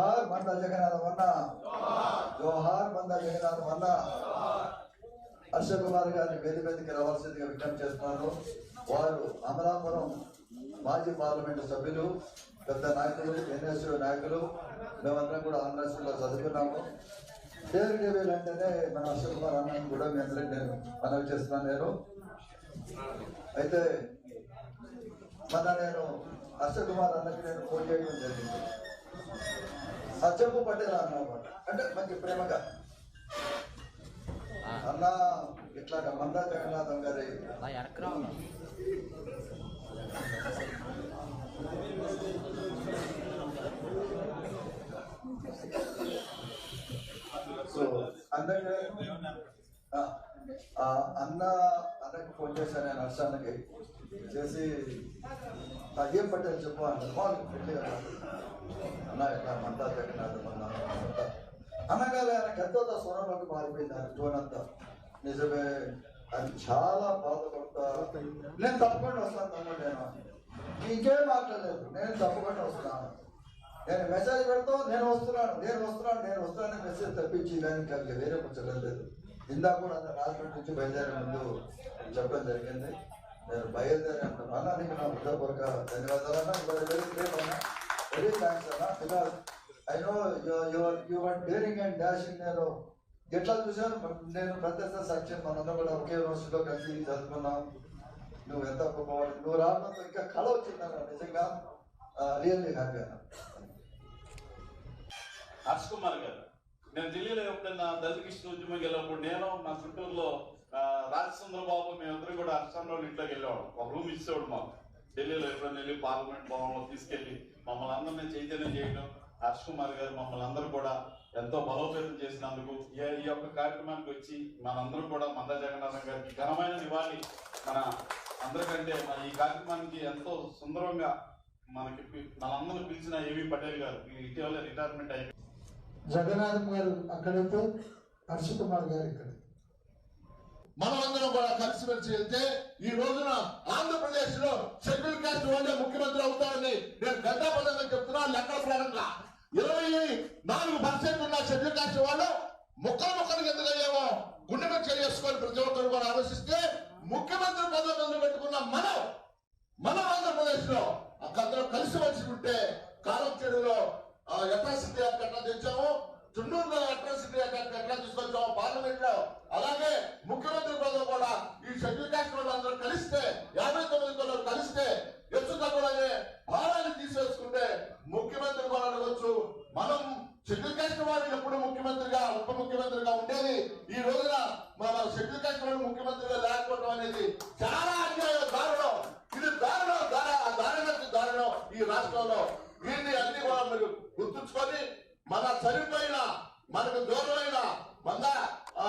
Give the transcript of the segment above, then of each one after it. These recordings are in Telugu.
జోహార్ మంద జగన్నాథ వల్ల. జోహార్ మంద జగన్నాథ వల్ల. హర్ష కుమార్ గారిని వేది మీదకి రావాల్సిందిగా విజ్ఞప్తి చేస్తున్నారు. వారు అమలాపురం మాజీ పార్లమెంటు సభ్యులు పెద్ద నాయకులు ఎన్ఎస్ నాయకులు. మేమందరం కూడా ఆంధ్రప్రదేశ్లో చదువుకున్నాము. పేరు టీవీలు అంటేనే మన హర్ష కుమార్ అన్నని కూడా మీ అందరికి నేను మనవి చేస్తున్నాను నేను. అయితే మన నేను హర్ష కుమార్ అన్నకి నేను ఫోన్ చేయడం జరిగింది. చెప్పు పట్టేలా అన్నమాట. అంటే మంచి ప్రేమగా. అన్న ఇట్లాగ మందా జగన్నాథం గారి సో అందరికీ అన్న అన్నకి ఫోన్ చేశాను నేను హర్షాన్నకి చేసి "ఆ, ఏం పట్టేది చెప్పు అన్న కాల్ అన్న ఇట్లా మంతా జగన్నాథం అన్న అంతా. అనగానే ఆయనకి ఎంతో స్వరంలోకి మారిపోయింది ఆయన టోన్ అంతా నిజమే అది చాలా బాధపడతా నేను తప్పకుండా వస్తాను తమ్ముడు నేను ఇంకేం మాట్లాడలేదు నేను తప్పకుండా వస్తున్నాను నేను మెసేజ్ పెడతాం నేను వస్తున్నాను నేను వస్తున్నాను నేను వస్తున్నాను మెసేజ్ తప్పించి కానీ కలిగి వేరే ముచ్చలేదు ఇందాక కూడా అంత రాజమండ్రి నుంచి బయలుదేరే ముందు చెప్పడం జరిగింది నేను బయలుదేరి అంటాను అన్న నీకు నా హృదయపూర్వక ధన్యవాదాలు వెరీ గ్రేట్ అన్న. వెరీ థ్యాంక్స్ అన్న. Because I know your your daring and dashing నేను ఎట్లా చూసాను నేను ప్రత్యక్ష సాక్ష్యం మనందరం కూడా ఒకే యూనివర్సిటీలో కలిసి చదువుకున్నాం. నువ్వు ఎంత గొప్పవాడు నువ్వు రావడంతో ఇంకా కళ వచ్చిందన్న నిజంగా రియల్లీ హ్యాపీ అన్న. హర్ష్ కుమార్ గారు నేను ఢిల్లీలో ఎప్పుడైనా దళిత కృష్ణ ఉద్యమం వెళ్ళినప్పుడు నేను మా చుట్టూరులో రాజచంద్ర బాబు మేమిద్దరం కూడా హర్షన్న వాళ్ళ ఇంట్లోకి వెళ్ళేవాడు ఒక రూమ్ ఇచ్చేవాడు మాకు. ఢిల్లీలో ఎప్పుడైనా వెళ్ళి పార్లమెంట్ భవన్లో తీసుకెళ్ళి మమ్మల్ని అందరినీ చైతన్యం చేయడం హర్ష్ కుమార్ గారు మమ్మల్ని అందరూ కూడా ఎంతో బలోపేతం చేసినందుకు ఈ- ఈ యొక్క కార్యక్రమానికి వచ్చి మనందరం కూడా మంద జగన్నాథం గారికి ఘనమైన నివాళి. మన అందరికంటే మన ఈ కార్యక్రమానికి ఎంతో సుందరంగా మనకి మనందరూ పిలిచిన ఏవి పటేల్ గారు ఇటీవల రిటైర్మెంట్ అయ్యారు జగన్నాథం గారు అక్కడ హర్ష కుమార్ గారు ఇక్కడ. మనమందరం కూడా కలిసిమెలిసి వెళ్తే ఈ రోజున ఆంధ్రప్రదేశ్లో షెడ్యూల్ కాస్ట్ వాళ్ళే ముఖ్యమంత్రి అవుతారని నేను గడ్డాపదంగా చెప్తున్నా లెక్కల ప్రకారంగా. ఇరవై నాలుగు పర్సెంట్ ఉన్న షెడ్యూల్ కాస్ట్ వాళ్ళు ముక్కలు ముక్కలు ఎందుకు అయ్యామో గుండె చేసుకొని ప్రతి ఒక్కరు కూడా ఆలోచిస్తారు. షెడ్యూల్ కాస్ట్ వారు ఎప్పుడు ముఖ్యమంత్రిగా ఉప ముఖ్యమంత్రిగా ఉండేది ఈ రోజున మన షెడ్యూల్ కాస్ట్ వారు ముఖ్యమంత్రిగా లేకపోవడం అనేది చాలా అన్యాయం దారుణం. ఇది దారుణం దార- దారుణం దారుణం ఈ రాష్ట్రంలో. దీన్ని అన్ని కూడా మీరు గుర్తుంచుకొని మన చనిపోయిన మనకు దూరమైన మన ఆ,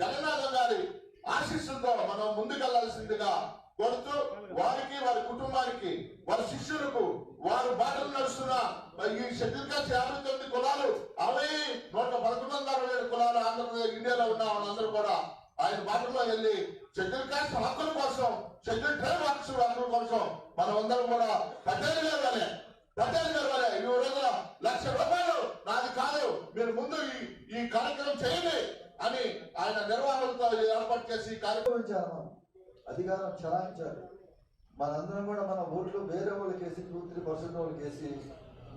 జగన్నాథం గారి ఆశీస్సులతో మనం ముందుకెళ్ళాల్సిందిగా కొడుతూ వారికి వారి కుటుంబానికి వారి శిష్యులకు వారు బాటలు నడుస్తున్న ఈ షెడ్యూల్ కాస్ట్ యాభై తొమ్మిది కులాలు అవి నూట పదకొండు వందల అరవై ఏడు కులాలు ఆంధ్రప్రదేశ్ ఇండియాలో ఉన్న వాళ్ళందరూ కూడా ఆయన బాటలో వెళ్ళి షెడ్యూల్ కాస్ట్ హక్కుల కోసం షెడ్యూల్ ట్రైబ్ హక్కుల హక్కుల కోసం మనం అందరం కూడా కట్టేది గారు కట్టేది పటేల్ ఈ రోజున లక్ష రూపాయలు నాది కాదు మీరు ముందు ఈ ఈ కార్యక్రమం చేయండి అని ఆయన నిర్వాహకులతో ఏర్పాటు చేసి కార్యక్రమం చేయాలి అధికారం చలాయించారు. మనందరం కూడా మన ఓట్లు వేరే వాళ్ళకి వేసి టూ త్రీ పర్సెంట్ వాళ్ళకి వేసి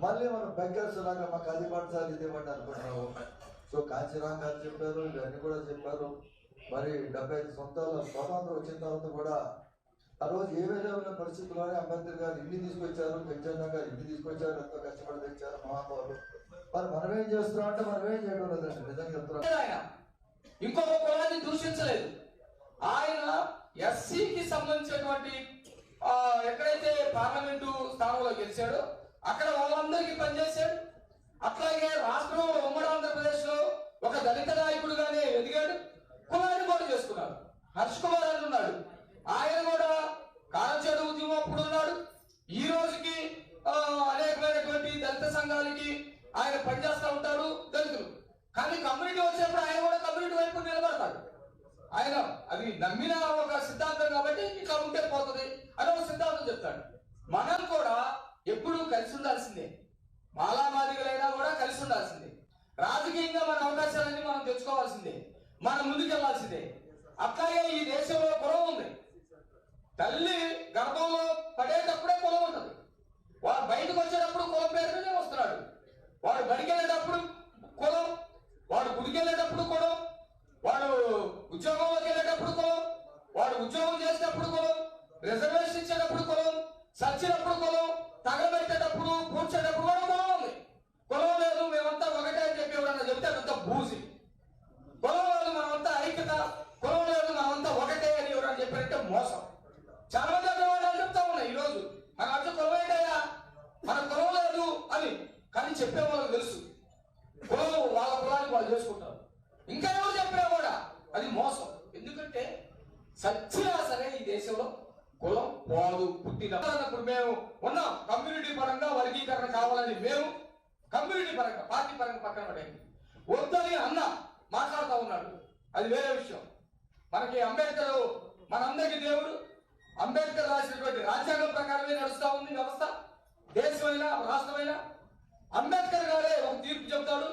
మళ్ళీ మనం బెగ్గర్స్ లాగా మాకు అది పడతారు ఇది పడి అనుకుంటున్నాము. సో కాంచీరామ్ గారు చెప్పారు ఇవన్నీ కూడా చెప్పారు. మరి డెబ్బై ఐదు సంవత్సరాల స్వతంత్రం వచ్చిన తర్వాత కూడా ఆ రోజు ఏ విధమైన పరిస్థితుల్లోనే అంబేద్కర్ గారు ఇన్ని తీసుకొచ్చారు పెంచన్న గారు ఇన్ని తీసుకొచ్చారు ఎంతో కష్టపడి తెచ్చారు మహానుభావులు. మరి మనమేం చేస్తున్నాం అంటే మనమేం చేయడం లేదండి. నిజంగా చెప్తున్నాం ఇంకొక కులాన్ని దూషించలేదు. ఆయన ఎస్సీకి సంబంధించినటువంటి ఎక్కడైతే పార్లమెంటు స్థానంలో గెలిచాడో అక్కడ వాళ్ళందరికీ పనిచేశాడు. అట్లాగే రాష్ట్రంలో ఉమ్మడి ఆంధ్రప్రదేశ్లో ఒక దళిత నాయకుడుగానే ఎదిగాడు. కులాన్ని కూడా చేసుకున్నాడు. హర్ష్ కుమార్ అవి నమ్మిన ఒక సిద్ధాంతం కాబట్టి ఇట్లా ఉంటే పోతుంది అని ఒక సిద్ధాంతం చెప్తాడు. మనం కూడా ఎప్పుడూ కలిసి ఉండాల్సిందే. మాలామాదిగలైనా కూడా కలిసి ఉండాల్సిందే. రాజకీయంగా మన అవకాశాలన్నీ మనం తెచ్చుకోవాల్సిందే. మనం ముందుకెళ్ళాల్సిందే అట్లాగే ఈ దేశంలో పొలం ఉంది. తల్లి గర్భంలో పడేటప్పుడే కులం ఉంటుంది. వాళ్ళు బయటకు వచ్చేటప్పుడు కులం వర్గీకరణ వేరు మేము కమ్యూనిటీ పరంగా పార్టీ పరంగా పక్కన పడేది వద్దని అన్న మాట్లాడుతూ ఉన్నాడు. అది వేరే విషయం. మనకి అంబేద్కర్ మనందరికీ దేవుడు. అంబేద్కర్ రాసినటువంటి రాజ్యాంగం ప్రకారమే నడుస్తూ ఉంది వ్యవస్థ. దేశమైనా రాష్ట్రమైనా. అంబేద్కర్ గారే ఒక తీర్పు చెప్తాడు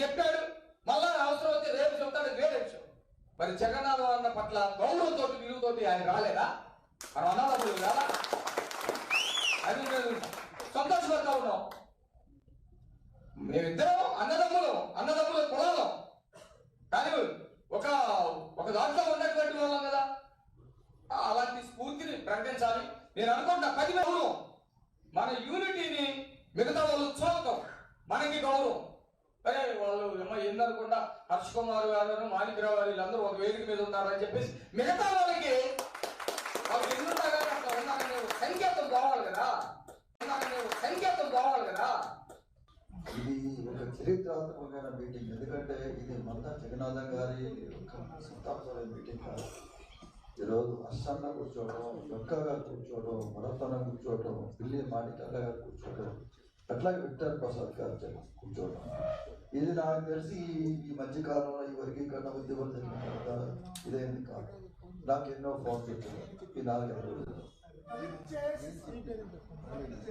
చెప్పాడు. మళ్ళా అవసరం అయితే రేపు చెప్తాడు వేరే విషయం. మరి జగన్నాథ అన్న పట్ల గౌరవంతో విలువతోటి ఆయన రాలేదా? మనం అన్నదమ్ములు రాలా అది మేము సంతోషపడతా ఉన్నాం మేమిద్దరం అన్నదమ్ములు అన్నదమ్ముల కులాలం. కానీ ఒక ఒక దాంట్లో ఉన్నటువంటి వాళ్ళం కదా. అలాంటి స్ఫూర్తిని ప్రకటించాలి. నేను అనుకుంటా పది గౌరవం. మన యూనిటీని మిగతా వాళ్ళు చూడటం మనకి గౌరవం. అరే వాళ్ళు ఏమో ఎన్ననుకుండా హర్ష్ కుమార్ గారు మాణిక్రావు గారు వీళ్ళందరూ ఒక వేదిక మీద ఉన్నారని చెప్పేసి మిగతా వాళ్ళకి వాళ్ళు ఎన్నుంటా కానీ అట్లా ఉన్నారనే ఒక సంకేతం కావాలి కదా ఉన్నారనే ఒక సంకేతం కావాలి కదా. ఇది ఒక చరిత్రాత్మకమైన మీటింగ్. ఎందుకంటే ఇది మల్లా జగన్నాథం గారి ఒక శతాబ్దాల మీటింగ్ కాదు. ఈరోజు అస్సన్న కూర్చోవడం లొక్కగా కూర్చోవడం మరతన కూర్చోవడం పిల్లి మాణికల్ల గారు కూర్చోవడం అట్లాగే విక్టర్ ప్రసాద్ గారు కూర్చోవడం. ఇది నాకు తెలిసి ఈ- మధ్య కాలంలో ఈ వర్గీకరణ ఉద్యమం జరిగిన తర్వాత ఇదేంది కాదు. నాకు ఎన్నో ఫోన్స్ వచ్చాయి. ఈ నాలుగు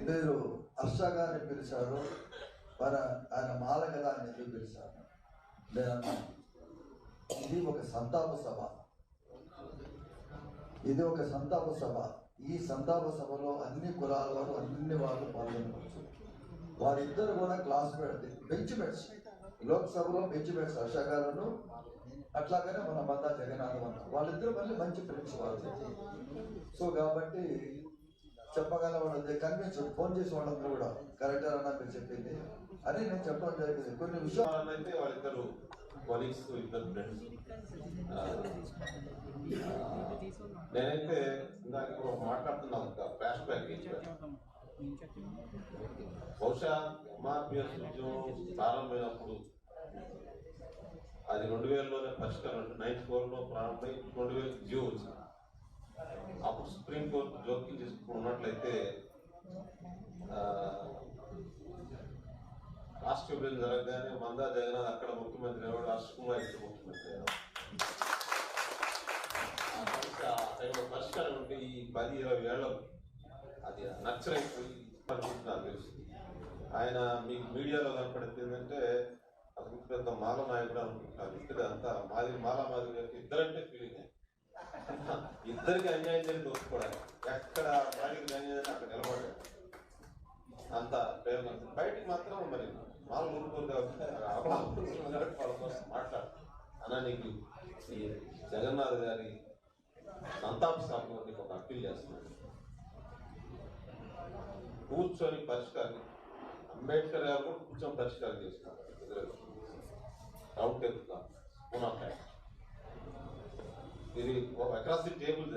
మీరు హర్ష గారిని పిలిచారు. మరి ఆయన మాల కదా అని ఎందుకు పిలిచారు? ఇది ఒక సంతాప సభ. ఇది ఒక సంతాప సభ. ఈ సంతాప సభలో అన్ని కులాల వారు అన్ని వాళ్ళు పాల్గొనవచ్చు. వారిద్దరు కూడా క్లాస్ పెడితే బెంచ్ మేట్స్ లోక్సభలో బెంచ్ మేట్స్ హర్ష గారును. అట్లాగనే మన బందా జగన్ వాళ్ళిద్దరు మళ్ళీ మంచి ఫ్రెండ్స్ వాళ్ళు సో కాబట్టి చెప్పగలం వాళ్ళది కన్విన్స్ ఫోన్ చేసి వాళ్ళందరూ కూడా. కరెక్ట్ అన్న మీరు చెప్పింది. అని నేను చెప్పడం జరిగింది. కొన్ని విషయాలు అయితే వాళ్ళిద్దరు కొలీగ్స్ ఇద్దరు ఫ్రెండ్స్ నేనైతే ఇందాక మాట్లాడుతున్నాను ఫ్లాష్ బ్యాక్ బహుశా ఎంఆర్పిఎస్ ఉద్యమం ప్రారంభమైనప్పుడు అది రెండు వేలలోనే పరిష్కారం నైన్ నైన్టీ ఫోర్లో ప్రారంభమై రెండు వేల జియో వచ్చింది. అప్పుడు సుప్రీంకోర్టు జోక్యం చేసుకున్నట్లయితే రాష్ట్ర విభజన జరగగానే మందా జగన్నాథ్ అక్కడ ముఖ్యమంత్రి అయ్యాడు రాష్ట్ర కుమార్ ఇక్కడ ముఖ్యమంత్రి అయ్యాడు ఆ టైంలో పరిష్కారం ఉంటే ఈ పది ఇరవై ఏళ్ళ అది నచ్చరైపోయి నాకు తెలుసు ఆయన మీకు మీడియాలో కనపడింది ఏంటంటే అతనికి పెద్ద మాల నాయకుడు అనుకుంటున్నారు ఇక్కడ అంతా మాది మాల మాదిరి ఇద్దరంటే ఫీలింగ్ ఇద్దరికి అన్యాయం చేసి ఒప్పుకోవడానికి. ఎక్కడ మాదిరికి అన్యాయం అక్కడ నిలబడ్డాడు. అంత ప్రేమ బయటికి మాత్రం మరి మాల ఊరుకోరు కాబట్టి వాళ్ళ కోసం మాట్లాడు. అన్న నీకు ఈ జగన్నాథ్ గారి సంతాప స్థాపన నీకు ఒక అప్పీల్ చేస్తున్నాడు. కూర్చొని పరిష్కారం. అంబేద్కర్ గారు కూడా కూర్చొని పరిష్కారం చేస్తున్నారు. రౌండ్ టేబుల్గా పునః ఇది అక్రాస్ ది టేబుల్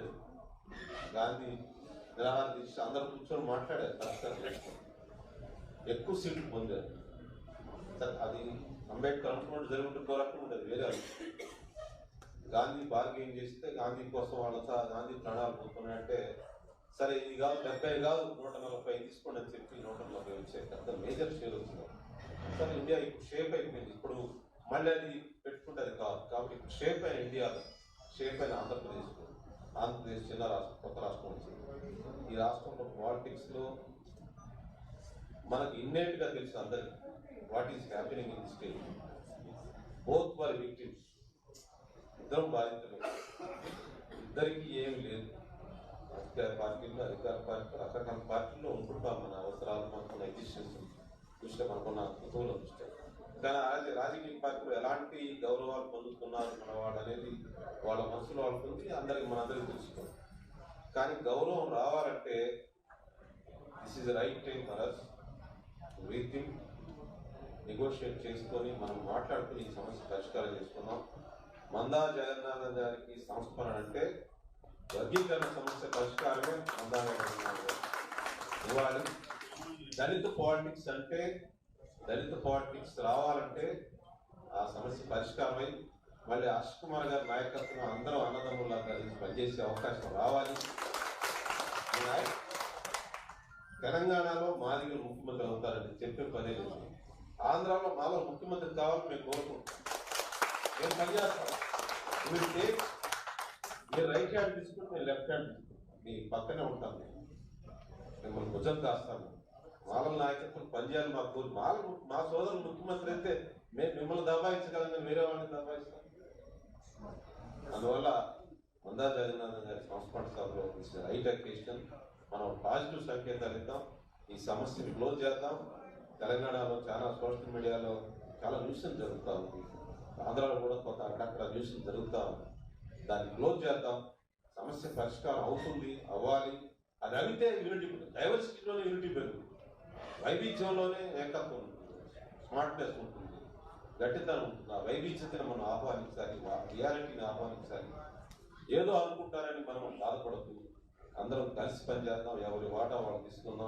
గాంధీ నిరాహార దీక్ష అందరు కూర్చొని మాట్లాడారు ఎక్కువ సీట్లు పొందారు సార్ అది అంబేద్కర్ అనుకున్నట్టు జరుగుతుంటే దూరంగా ఉండదు వేరే గాంధీ బార్గెయిన్ చేస్తే గాంధీ కోసం వాళ్ళంతా గాంధీ ప్రాణాలు పోతున్నాయంటే సరే ఇది కాదు డెబ్బై కాదు నూట నలభై తీసుకోండి అని చెప్పి నూట నలభై వచ్చే పెద్ద మేజర్ షేర్ వచ్చింది. సార్ ఇండియా ఇప్పుడు షేప్ అయిపోయింది. ఇప్పుడు మళ్ళీ అది పెట్టుకుంటుంది కాదు. కాబట్టి షేప్ అయిన ఇండియా షేప్ అయిన ఆంధ్రప్రదేశ్ ఆంధ్రప్రదేశ్ చిన్న రాష్ట్రం కొత్త రాష్ట్రం వచ్చింది ఈ రాష్ట్రంలో పాలిటిక్స్లో మనకు ఇన్నేట్గా తెలుసు అందరికి what is happening in the state both వారి విక్టిమ్స్ ఇద్దరం బాధితులు. ఇద్దరికి ఏమి లేదు. అధికార పార్టీలు అధికార పార్టీ రకరకాల పార్టీల్లో ఉంటుంటాం మన అవసరాలు మనకున్న ఎగ్జిస్టెన్స్ దృష్ట్యా మనకున్న కుటుంబం దృష్ట్యా కానీ రాజ రాజకీయ పార్టీలు ఎలాంటి గౌరవాలు పొందుతున్నారు మన వాళ్ళు అనేది వాళ్ళ మనసులో ఉంటుంది అందరికి మనందరికీ తెలుసుకోవాలి కానీ గౌరవం రావాలంటే this is right time for us rethink negotiate చేసుకొని మనం మాట్లాడుకుని ఈ సమస్య పరిష్కారం చేసుకుందాం. మందా జగన్నాథన్ గారికి సంస్మరణ అంటే వర్గీకరణ సమస్య పరిష్కారమే మందా జగన్నాథ్ గారు. ఇవ్వాలి దళిత పాలిటిక్స్ అంటే దళిత పాలిటిక్స్ రావాలంటే ఆ సమస్య పరిష్కారమై మళ్ళీ హర్ష్ కుమార్ గారి నాయకత్వం అందరం అన్నదమ్ముల్లా కలిసి పనిచేసే అవకాశం రావాలి. తెలంగాణలో మాదిగ ముఖ్యమంత్రి అవుతారని చెప్పే పనే లేదు. ఆంధ్రాలో మాలో ముఖ్యమంత్రి కావాలని మేము కోరుకుంటాం నేను పనిచేస్తాను మీరు టేక్ మీరు రైట్ హ్యాండ్ తీసుకుంటే నేను లెఫ్ట్ హ్యాండ్ మీ పక్కనే ఉంటాను నేను. మిమ్మల్ని భుజం కాస్తాను. మాల నాయకత్వం పనిచేయాలి మా కోరి మాల మా సోదరులు ముఖ్యమంత్రి అయితే మేము మిమ్మల్ని దబాయించగలం మీరే వేరే వాళ్ళని దబాయిస్తాం. అందువల్ల మందా జగన్నాథన్ గారి సంస్మరణ సభలో ఇచ్చిన రైట్ అకేషన్ మనం పాజిటివ్ సంకేతాలు ఇద్దాం. ఈ సమస్యని క్లోజ్ చేద్దాం. తెలంగాణలో చాలా సోషల్ మీడియాలో చాలా న్యూస్లు జరుగుతూ ఉంది. ఆంధ్రాలో కూడా కొంత అక్కడక్కడ న్యూస్లు జరుగుతూ ఉంది. దాన్ని క్లోజ్ చేద్దాం. సమస్య పరిష్కారం అవుతుంది అవ్వాలి. అది అవితే యూనిటీ డైవర్సిటీలోనే యూనిటీ పెరుగుతుంది. వైవిధ్యంలోనే ఏకత్వం ఉంటుంది. స్మార్ట్నెస్ ఉంటుంది. గట్టితనం ఉంటుంది. ఆ వైవిధ్యతను మనం ఆహ్వానించాలి. రియాలిటీని ఆహ్వానించాలి. ఏదో అనుకుంటారని మనం బాధపడద్దు. అందరం కలిసి పనిచేద్దాం. ఎవరి వాటా వాళ్ళు తీసుకుందాం